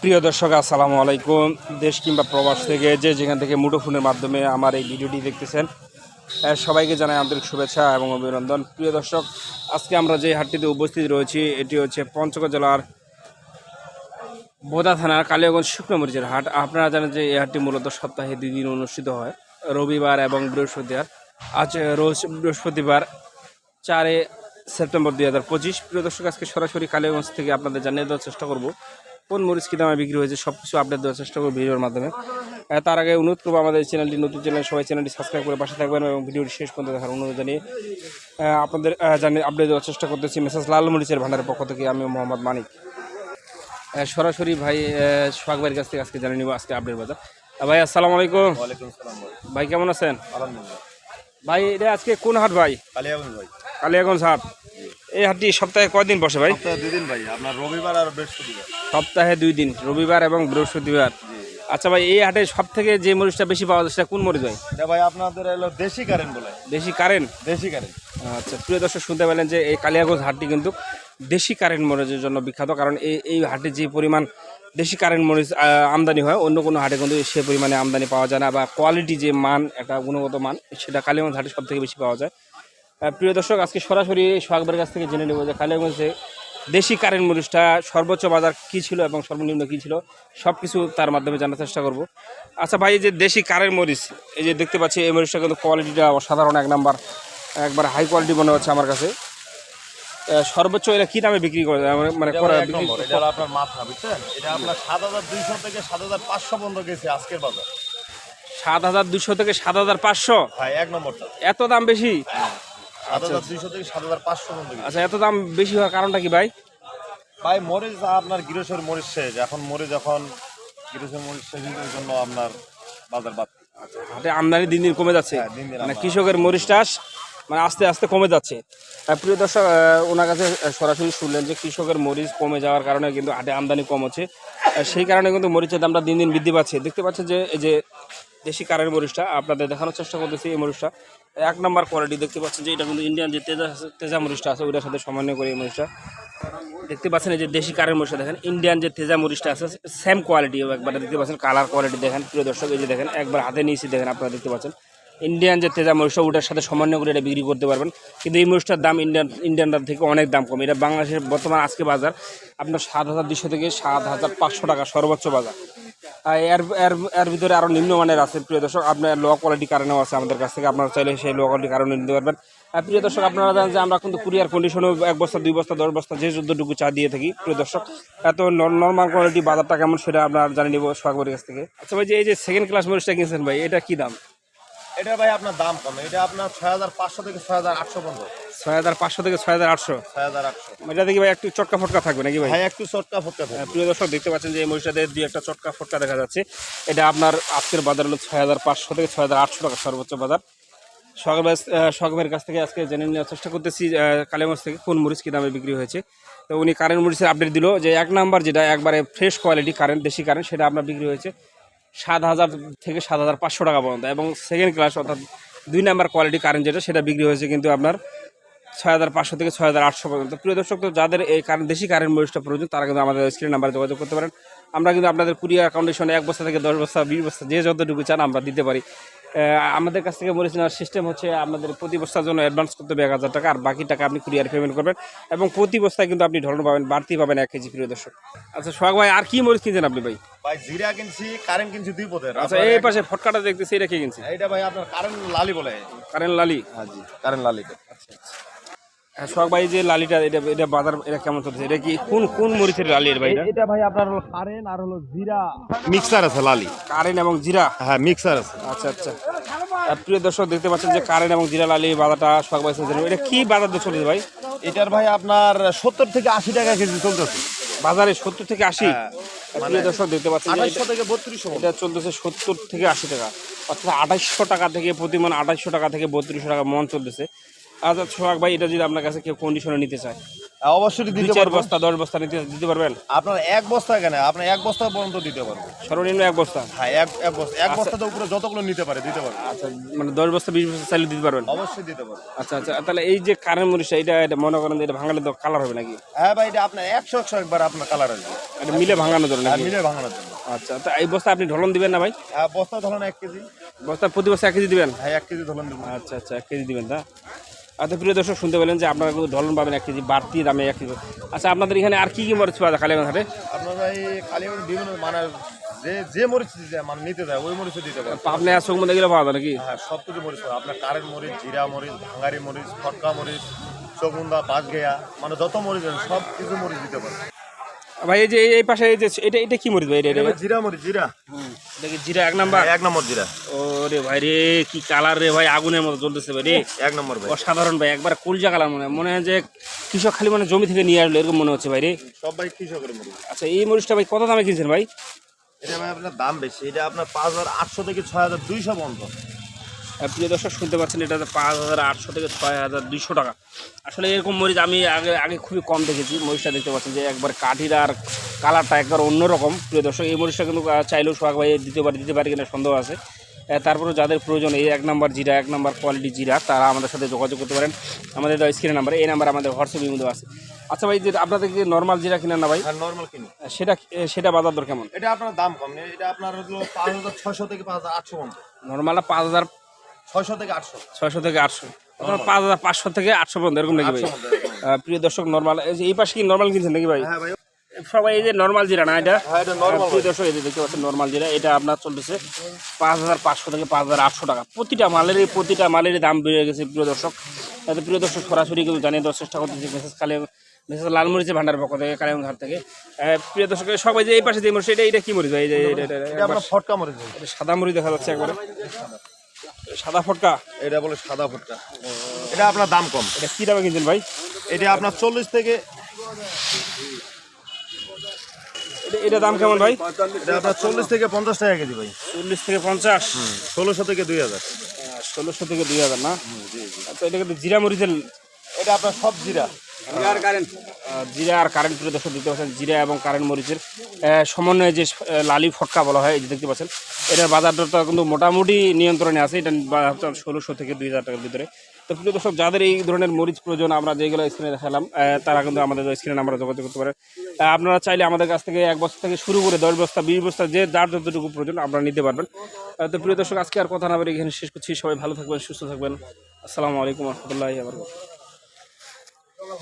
প্রিয় দর্শক, আসসালামু আলাইকুম। দেশ কিংবা প্রবাস থেকে যে যেখান থেকে মুঠোফোনের মাধ্যমে আমার এই ভিডিওটি দেখতেছেন সবাইকে জানাই আন্তরিক শুভেচ্ছা এবং অভিনন্দন। প্রিয় দর্শক, আজকে আমরা যে হাটটিতে উপস্থিত রয়েছি, এটি হচ্ছে পঞ্চগড় জেলার বোদা থানার কালিয়াগঞ্জ শুকনো মরিচের হাট। আপনারা জানেন যে এই হাটটি মূলত সপ্তাহে দুই দিন অনুষ্ঠিত হয়, রবিবার এবং বৃহস্পতিবার। আজ রোজ বৃহস্পতিবার, চারে সেপ্টেম্বর দুই হাজার পঁচিশ। প্রিয় দর্শক আজকে সরাসরি কালীগঞ্জ থেকে আপনাদের জানিয়ে দেওয়ার চেষ্টা করব কোন মরিচ কী দামে বিক্রি হয়েছে সব কিছু আপডেট দেওয়ার চেষ্টা করব ভিডিওর মাধ্যমে। তার আগে অনুরোধ করব আমাদের চ্যানেলটি নতুন চ্যানেল সবাই চ্যানেলটি সাবস্ক্রাইব করে পাশে থাকবেন এবং ভিডিওটি শেষ পর্যন্ত দেখার অনুরোধ জানিয়ে আপনাদের জানিয়ে আপডেট দেওয়ার চেষ্টা করতেছি। মেসেজ লাল মরিচের ভান্ডারের পক্ষ থেকে আমি মোহাম্মদ মানিক। সরাসরি ভাই সোহাগ ভাইয়ের কাছ থেকে আজকে জানিয়ে নিব আজকে আপডেট বাজার। ভাই আসসালামু আলাইকুম। ভাই কেমন আছেন? আলহামদুলিল্লাহ। ভাই এটা আজকে কোন হাট ভাই? কালিয়াগঞ্জ ভাই। কালিয়াগঞ্জ হাট। এই হাটটি সপ্তাহে কয়দিন বসে ভাই? দুদিন ভাই আপনার রবিবার আর বৃহস্পতিবার। সপ্তাহে দুই দিন রবিবার এবং বৃহস্পতিবার। আচ্ছা ভাই এই হাটে সব থেকে যে মরিচটা বেশি পাওয়া যায় সেটা কোন মরিচ ভাই? এটা ভাই আপনাদের এলো দেশি কারেন্ট বলে। দেশি কারেন্ট দেশি কারেন্ট আচ্ছা প্রিয় দর্শক শুনতে পেলেন যে এই কালিয়াগঞ্জ হাটটি কিন্তু দেশি কারেন্ট মরিচের জন্য বিখ্যাত। কারণ এই এই হাটে যে পরিমাণ দেশি কারেন্ট মরিচ আমদানি হয়, অন্য কোনো হাটে কিন্তু সে পরিমাণে আমদানি পাওয়া যায় না বা কোয়ালিটি যে মান, একটা গুণগত মান, সেটা কালিয়াগঞ্জ হাটে সব থেকে বেশি পাওয়া যায়। প্রিয় দর্শক, আজকে সরাসরি সোহাগবের কাছ থেকে জেনে নেব যে কালিয়াগঞ্জে দেশি কারেন্ট মরিচটা সর্বোচ্চ বাজার কী ছিল এবং সর্বনিম্ন কী ছিল সব কিছু তার মাধ্যমে জানার চেষ্টা করব। আচ্ছা ভাই, এই যে দেশি কারেন্ট মরিচ, এই যে দেখতে পাচ্ছি, এই মরিচটা কিন্তু কোয়ালিটিটা অসাধারণ, এক নাম্বার একবার হাই কোয়ালিটি মনে হচ্ছে আমার কাছে। সর্বোচ্চ এটা কি দামে বিক্রি করে? মানে- মানে করা বিক্রি এটা আপনার মাথা বুঝছেন? এটা আপনার সাত হাজার দুইশো থেকে সাত হাজার পাঁচশো পর্যন্ত গেছে আজকের বাজার। সাত হাজার দুশো থেকে সাত হাজার পাঁচশো? ভাই এক নম্বরটা। এত দাম বেশি? সাত হাজার দুইশো থেকে সাত হাজার পাঁচশো পর্যন্ত আচ্ছা এত দাম বেশি হওয়ার কারণটা কি ভাই? ভাই মরিচ আপনার গিরসের মরিচ শেষ এখন মরে যখন গিরসের মরিচ শেষের জন্য আপনার বাজার বাদ হাটে আমদানি দিন দিন কমে যাচ্ছে। হ্যাঁ, মানে কৃষকের মরিচ চাষ মানে আস্তে আস্তে কমে যাচ্ছে। প্রিয় দর্শক ওনার কাছে সরাসরি শুনলেন যে কৃষকের মরিচ কমে যাওয়ার কারণে কিন্তু হাটে আমদানি কম হচ্ছে। সেই কারণে কিন্তু মরিচের দামটা দিন দিন বৃদ্ধি পাচ্ছে। দেখতে পাচ্ছেন যে, এই যে দেশি কারের মরিচটা, আপনাদের দেখানোর চেষ্টা করতেছি এই মরিচটা। এক নম্বর কোয়ালিটি দেখতে পাচ্ছেন যে, এটা কিন্তু ইন্ডিয়ান যে তেজা তেজা মরিচটা আছে, ওইটার সাথে সমন্বয় করে এই মরিচটা। দেখতে পাচ্ছেন এই যে দেশি কারের মরিচটা দেখেন ইন্ডিয়ান যে তেজা মরিচটা আছে সেম কোয়ালিটি একবার। দেখতে পাচ্ছেন কালার কোয়ালিটি দেখেন, প্রিয় দর্শক, এই যে দেখেন, একবার হাতে নিয়েছি, দেখেন আপনারা দেখতে পাচ্ছেন। ইন্ডিয়ান যে তেজা মরিচটা ওটার সাথে সমন্বয় করে এটা বিক্রি করতে পারবেন। কিন্তু এই মরিচটার দাম ইন্ডিয়ান ইন্ডিয়ানটার থেকে অনেক দাম কম। এটা বাংলাদেশের বর্তমান আজকে বাজার, আপনার সাত হাজার দুশো থেকে সাত হাজার পাঁচশো টাকা সর্বোচ্চ বাজার। আর এর এর এর ভিতরে আরও নিম্নমানের আছে, প্রিয় দর্শক। আপনার লো কোয়ালিটি কারণেও আছে আমাদের কাছ থেকে। আপনারা চাইলে সেই লো কোয়ালিটি কারণে নিতে পারবেন। আর প্রিয় দর্শক, আপনারা জানেন যে আমরা কিন্তু কুরিয়ার কন্ডিশনেও এক বস্তা, দুই বস্তা, দশ বস্তা যে যদ্দটুকু চা দিয়ে থাকি, প্রিয় দর্শক। এত নর্মাল কোয়ালিটি বাজারটা কেমন সেটা আপনারা জানিয়ে নিব সোহাগবাড়ির কাছ থেকে। আচ্ছা ভাই, যে, এই যে সেকেন্ড ক্লাস মরিচটা কিনছেন ভাই, এটা কি দাম? এটা ভাই আপনার দাম কম। এটা আপনার ছয় হাজার পাঁচশো থেকে ছয় হাজার আটশো পর্যন্ত। ছয় হাজার পাঁচশো থেকে ছয় হাজার আটশো। ছয় হাজার আটশো। এটা দেখি ভাই একটু চটকা ফটকা থাকবে নাকি ভাই? ভাই একটু চটকা ফটকা থাকে। প্রিয় দর্শক দেখতে পাচ্ছেন যে এই মরিচটাতে দুই একটা চটকা ফটকা দেখা যাচ্ছে। এটা আপনার আজকের বাজার হলো ছয় হাজার পাঁচশো থেকে ছয় হাজার আটশো টাকা সর্বোচ্চ বাজার। সগবের কাছ থেকে আজকে জেনে নেওয়ার চেষ্টা করতেছি কালেগঞ্জ থেকে কোন মরিচ কী দামে বিক্রি হয়েছে। তো উনি কারেন্ট মরিচের আপডেট দিল যে এক নাম্বার যেটা একবারে ফ্রেশ কোয়ালিটি কারেন্ট দেশি কারেন্ট সেটা আপনার বিক্রি হয়েছে। সাত হাজার থেকে সাত হাজার পাঁচশো টাকা পর্যন্ত। এবং সেকেন্ড ক্লাস অর্থাৎ দুই নাম্বার কোয়ালিটি কারেন্ট যেটা, সেটা বিক্রি হয়েছে কিন্তু আপনার ছয় হাজার পাঁচশো থেকে ছয় হাজার আটশো পর্যন্ত। প্রিয় দর্শক, তো যাদের এই কারেন্ট দেশি কারেন্ট মরিচটা প্রয়োজন, তারা কিন্তু আমাদের স্ক্রিন নাম্বারে যোগাযোগ করতে পারেন। আমরা কিন্তু আপনাদের কুরিয়ার কন্ডিশনে এক বস্তা থেকে দশ বস্তা, বিশ বস্তা, যে যতটুকু চান আমরা দিতে পারি। আমাদের কাছ থেকে মরিচ নেওয়ার সিস্টেম হচ্ছে আমাদের প্রতি বস্তার জন্য অ্যাডভান্স করতে হবে এক হাজার টাকা আর বাকি টাকা আপনি কুরিয়ার পেমেন্ট করবেন। এবং প্রতি বস্তায় কিন্তু আপনি ঢলন পাবেন বাড়তি পাবেন এক কেজি প্রিয় দর্শক। আচ্ছা সোহাগ ভাই আর কি মরিচ কিনছেন আপনি ভাই? ভাই জিরা কিনছি কারেন্ট কিনছি দুই পদের। আচ্ছা এই পাশে ফটকাটা দেখতেছি এটা কি কিনছি এটা ভাই আপনার কারেন্ট লালি বলে। কারেন্ট লালি? হ্যাঁ জি কারেন্ট লালি হ্যাঁ, সোহাগ ভাই যে লালিটা এটা এটা বাজার এটা কেমন চলছে? এটা কি কোন কোন মরিচের লালি এর ভাই এটা? ভাই আপনার হলো কারেন্ট আর হলো জিরা। মিক্সার আছে লালি। কারেন্ট এবং জিরা? হ্যাঁ মিক্সার আছে। আচ্ছা আচ্ছা। প্রিয় দর্শক দেখতে পাচ্ছেন যে কারেন্ট এবং জিরা লালি বাজারটা সোহাগ ভাই চলছে এটা কি বাজার দর চলছে ভাই? এটার ভাই আপনার সত্তর থেকে আশি টাকা কেজি চলতেছে। বাজারে সত্তর থেকে আশি? হ্যাঁ, প্রিয় দর্শক দেখতে পাচ্ছেন এটা- থেকে বত্রিশশো। এটা চলতেছে সত্তর থেকে আশি টাকা। অর্থাৎ আঠাশশো টাকা থেকে প্রতি মন আঠাশশো টাকা থেকে বত্রিশশো টাকা মন চলতেছে। আচ্ছা সোহাগ ভাই এটা যদি আপনার কাছে কেউ কন্ডিশনে নিতে চায় হ্যাঁ, অবশ্যই দিতে চার পারব। বস্তা দশ বস্তা নিতে দিতে পারবেন? আপনার এক বস্তা কেন? আপনার এক বস্তা পর্যন্ত দিতে পারব। সর্বনিম্ন এক বস্তা? হ্যাঁ এক এক বস্তা। এক বস্তাতে উপরে যতগুলো নিতে পারে দিতে পারব। আচ্ছা মানে দশ বস্তা বিশ বস্তা চাইলে দিতে পারবেন? অবশ্যই দিতে পারব। আচ্ছা আচ্ছা তাহলে এই যে মরিচটা এটা এটা মনে করেন এটা ভাঙালে তো কালার হবে নাকি? হ্যাঁ ভাই এটা আপনার একশো একশো একবার আপনার কালার আসবে। এটা মিলে ভাঙানো ধরে হ্যাঁ মিলে ভাঙানোর জন্য। আচ্ছা তা এই বস্তা আপনি ঢলন দিবেন না ভাই? হ্যাঁ বস্তা ধরুন এক কেজি। বস্তা প্রতি বস্তা এক কেজি দিবেন? হ্যাঁ এক কেজি ধরুন আচ্ছা আচ্ছা এক কেজি দিবেন না আচ্ছা প্রিয় দর্শক শুনতে পেলেন যে আপনারা কিন্তু ঢলন পাবেন এক কেজি বাড়তি দামে এক কেজি। আচ্ছা আপনাদের এখানে আর কি কি মরিচ পাওয়া যায় কালীগঞ্জ হাটে আপনার ভাই খালি বিভিন্ন মানে যে যে মরিচ মানে নিতে যায় ওই মরিচও দিতে পারে। পাবনা চোখ মধ্যে গেলে পাওয়া যায় নাকি? হ্যাঁ সব কিছু মরিচ। আপনার কারেন্ট মরিচ জিরা মরিচ ভাঙ্গারি মরিচ ফটকা মরিচ চকুন্দা বাঁশগেয়া মানে যত মরিচ সব কিছু মরিচ দিতে পারে। ভাই এই যে এই পাশে এই যে এটা এটা কি মরিচ ভাই এটা জিরা মরিচ জিরা। কি জিরা এক নাম্বার। এক নম্বর জিরা। ওরে ভাই রে কি কালার রে ভাই আগুনের মতো জ্বলতেছে ভাই রে। এক নম্বর ভাই। অসাধারণ ভাই একবার কুলজা কালার মনে হয়। মনে হয় যে কৃষক খালি মানে জমি থেকে নিয়ে আসলো এরকম মনে হচ্ছে ভাই রে। সব ভাই কৃষকের মরিচ আচ্ছা এই মরিচটা ভাই কত দামে কিনছেন ভাই? এটা ভাই আপনার দাম বেশি এটা আপনার পাঁচ হাজার আটশো থেকে ছয় হাজার দুইশো পর্যন্ত। প্রিয় দর্শক শুনতে পাচ্ছেন এটা পাঁচ হাজার আটশো থেকে ছয় হাজার দুইশো টাকা। আসলে এরকম মরিচ আমি আগে আগে খুবই কম দেখেছি। মরিচটা দেখতে পাচ্ছেন যে একবার কাঠির আর কালারটা একবার অন্যরকম। প্রিয় দর্শক এই মরিচটা কিন্তু চাইলেও সোহাগ ভাই দিতে পারে দিতে পারে কিনা সন্দেহ আছে। তারপরে যাদের প্রয়োজন এই এক নাম্বার জিরা এক নাম্বার কোয়ালিটি জিরা তারা আমাদের সাথে যোগাযোগ করতে পারেন। আমাদের স্ক্রিনের নাম্বার এই নাম্বার আমাদের হোয়াটসঅ্যাপের মধ্যে আছে। আচ্ছা ভাই যে আপনাদের কি নর্মাল জিরা কিনেন না ভাই? নর্মাল কিনি। সেটা সেটা বাজার দর কেমন? এটা আপনার দাম কম। এটা আপনার হলো পাঁচ হাজার ছশো থেকে পাঁচ হাজার আটশো নর্মালটা পাঁচ হাজার ছয়শো থেকে আটশো। ছয়শো থেকে আটশো। পাঁচ হাজার পাঁচশো থেকে আটশো পর্যন্ত এরকম নাকি ভাই? প্রিয় দর্শক নর্মাল এই পাশে কি নর্মাল কিনছেন নাকি ভাই? হ্যাঁ সবাই এই যে নর্মাল জিরা না এটা? হ্যাঁ প্রিয় দর্শক এই যে দেখতে পাচ্ছেন নর্মাল জিরা এটা আপনার চলতেছে পাঁচ হাজার পাঁচশো থেকে পাঁচ হাজার আটশো টাকা। প্রতিটা মালেরই প্রতিটা মালেরই দাম বেড়ে গেছে প্রিয় দর্শক। তাতে প্রিয় দর্শক সরাসরি কিন্তু জানিয়ে দেওয়ার চেষ্টা করতেছি মেসেজ কালে মেসেজ লালমরিচের ভান্ডার পক্ষ থেকে কালিয়াগঞ্জ ঘাট থেকে প্রিয় দর্শক সবাই যে এই পাশে যে মরিচ এটা এটা কি মরিচ ভাই? যে এটা- ফটকা মরিচ সাদা মরিচ দেখা যাচ্ছে একবারে। সাদা ফটকা? এটা বলে সাদা ফটকা। এটা আপনার দাম কম। এটা কী দামে কিনছেন ভাই? এটা আপনার চল্লিশ থেকে এটা দাম কেমন ভাই? এটা আপনার চল্লিশ থেকে পঞ্চাশ টাকা কেজি ভাই। চল্লিশ থেকে পঞ্চাশ? ষোলোশো থেকে দুই হাজার। ষোলোশো থেকে দুই হাজার না? আচ্ছা এটা কিন্তু জিরা মরিচের এটা আপনার সব জিরা। জিরা আর কারেন্ট প্রিয় দর্শক দেখতে পাচ্ছেন জিরা এবং কারেন্ট মরিচের সমন্বয়ে যে লালি ফটকা বলা হয় এই যে দেখতে পাচ্ছেন এটার বাজার দরটা কিন্তু মোটামুটি নিয়ন্ত্রণে আছে এটা ষোলোশো থেকে দুই হাজার টাকার ভিতরে। তো প্রিয় দর্শক যাদের এই ধরনের মরিচ প্রয়োজন আমরা যেগুলো স্ক্রিনে দেখালাম তারা কিন্তু আমাদের স্ক্রিনে আমরা যোগাযোগ করতে পারে। আহ, আপনারা চাইলে আমাদের কাছ থেকে এক বস্তা থেকে শুরু করে দশ বস্তা বিশ বস্তা যে যার যতটুকু প্রয়োজন আপনারা নিতে পারবেন। তো প্রিয় দর্শক আজকে আর কথা না বলে এখানে শেষ করছি। সবাই ভালো থাকবেন সুস্থ থাকবেন। আসসালামু আলাইকুম রহমতুল্লাহ আবার চলো